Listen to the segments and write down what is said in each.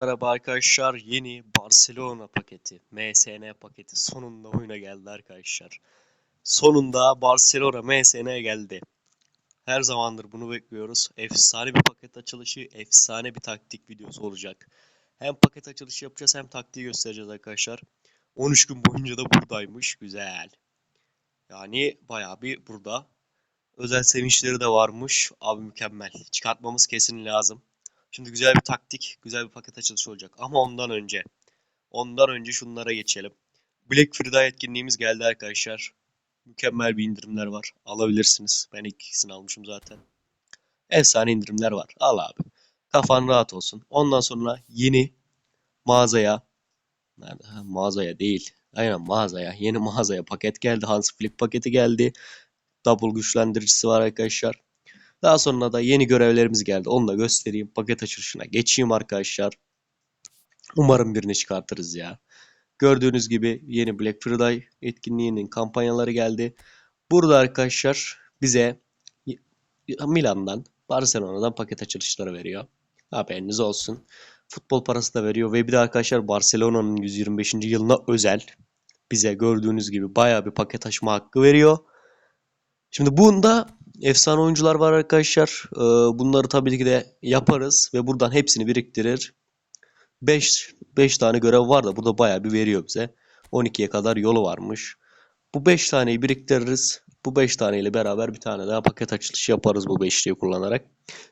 Merhaba arkadaşlar yeni Barcelona paketi MSN paketi sonunda oyuna geldi arkadaşlar. Sonunda Barcelona MSN geldi. Her zamandır bunu bekliyoruz. Efsane bir paket açılışı, efsane bir taktik videosu olacak. Hem paket açılışı yapacağız hem taktiği göstereceğiz arkadaşlar. 13 gün boyunca da buradaymış. Güzel. Yani bayağı bir burada. Özel sevinçleri de varmış. Abi mükemmel. Çıkartmamız kesin lazım. Şimdi güzel bir taktik, güzel bir paket açılışı olacak. Ama ondan önce, ondan önce şunlara geçelim. Black Friday etkinliğimiz geldi arkadaşlar. Mükemmel bir indirimler var. Alabilirsiniz. Ben ikisini almışım zaten. Efsane indirimler var. Al abi. Kafan rahat olsun. Ondan sonra yeni mağazaya, nerede? Ha, mağazaya değil. Aynen mağazaya. Yeni mağazaya paket geldi. Hans Flick paketi geldi. Double güçlendiricisi var arkadaşlar. Daha sonra da yeni görevlerimiz geldi. Onu da göstereyim. Paket açılışına geçeyim arkadaşlar. Umarım birini çıkartırız ya. Gördüğünüz gibi yeni Black Friday etkinliğinin kampanyaları geldi. Burada arkadaşlar bize Milan'dan, Barcelona'dan paket açılışları veriyor. Haberiniz olsun. Futbol parası da veriyor ve bir de arkadaşlar Barcelona'nın 125. yılına özel bize gördüğünüz gibi bayağı bir paket açma hakkı veriyor. Şimdi bunda efsane oyuncular var arkadaşlar. Ee, bunları tabii ki de yaparız ve buradan hepsini biriktirir. 5 5 tane görev var da burada bayağı bir veriyor bize. 12'ye kadar yolu varmış. Bu 5 taneyi biriktiririz. Bu 5 taneyle beraber bir tane daha paket açılışı yaparız bu 5'liyi kullanarak.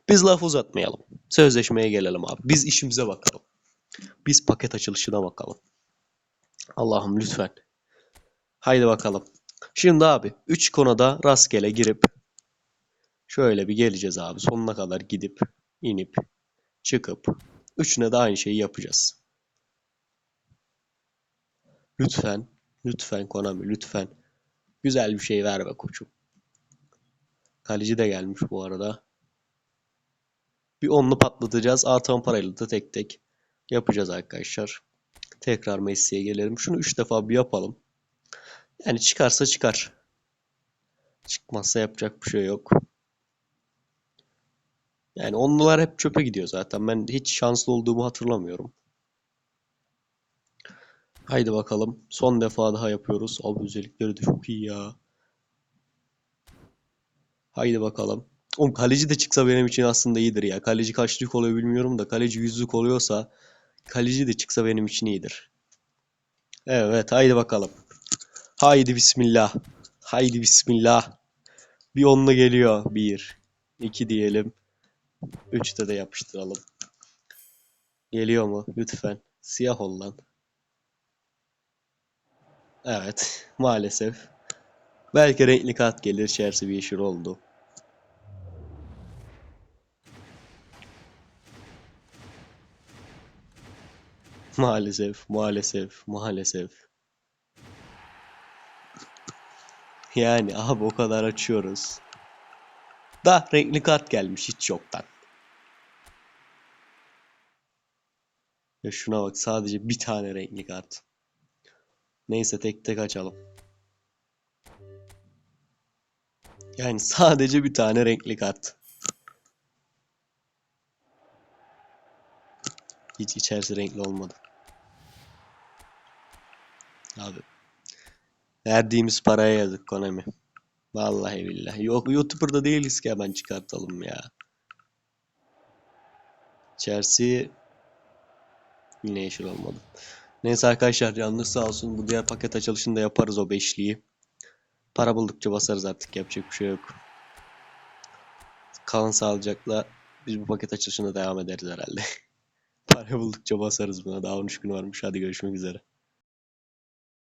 Biz laf uzatmayalım. Sözleşmeye gelelim abi. Biz işimize bakalım. Biz paket açılışına bakalım. Allah'ım lütfen. Haydi bakalım. Şimdi abi 3 konuda rastgele girip şöyle bir geleceğiz abi. Sonuna kadar gidip inip çıkıp üçüne de aynı şeyi yapacağız. Lütfen, lütfen Konami lütfen. Güzel bir şey ver be koçum. Kaleci de gelmiş bu arada. Bir onlu patlatacağız. Artan parayla da tek tek yapacağız arkadaşlar. Tekrar Messi'ye gelelim. Şunu 3 defa bir yapalım. Yani çıkarsa çıkar. Çıkmazsa yapacak bir şey yok. Yani onlular hep çöpe gidiyor zaten. Ben hiç şanslı olduğumu hatırlamıyorum. Haydi bakalım. Son defa daha yapıyoruz. Abi özellikleri de çok iyi ya. Haydi bakalım. Oğlum kaleci de çıksa benim için aslında iyidir ya. Kaleci kaçlık oluyor bilmiyorum da kaleci yüzlük oluyorsa kaleci de çıksa benim için iyidir. Evet haydi bakalım. Haydi bismillah. Haydi bismillah. Bir onunla geliyor. Bir. iki diyelim. Üçte de yapıştıralım. Geliyor mu? Lütfen. Siyah ol lan. Evet. Maalesef. Belki renkli kart gelir. Chelsea bir yeşil oldu. Maalesef. Maalesef. Maalesef. Yani abi o kadar açıyoruz. Da renkli kart gelmiş hiç yoktan. Ya şuna bak sadece bir tane renkli kart. Neyse tek tek açalım. Yani sadece bir tane renkli kart. Hiç içerisi renkli olmadı. Abi. Verdiğimiz paraya yazık Konami. Vallahi billahi. Yok YouTuber'da değiliz ki hemen çıkartalım ya. Chelsea yine yeşil olmadı. Neyse arkadaşlar canınız sağ olsun. Bu diğer paket açılışında yaparız o beşliği. Para buldukça basarız artık yapacak bir şey yok. Kalın sağlıcakla biz bu paket açılışına devam ederiz herhalde. Para buldukça basarız buna. Daha 13 gün varmış. Hadi görüşmek üzere.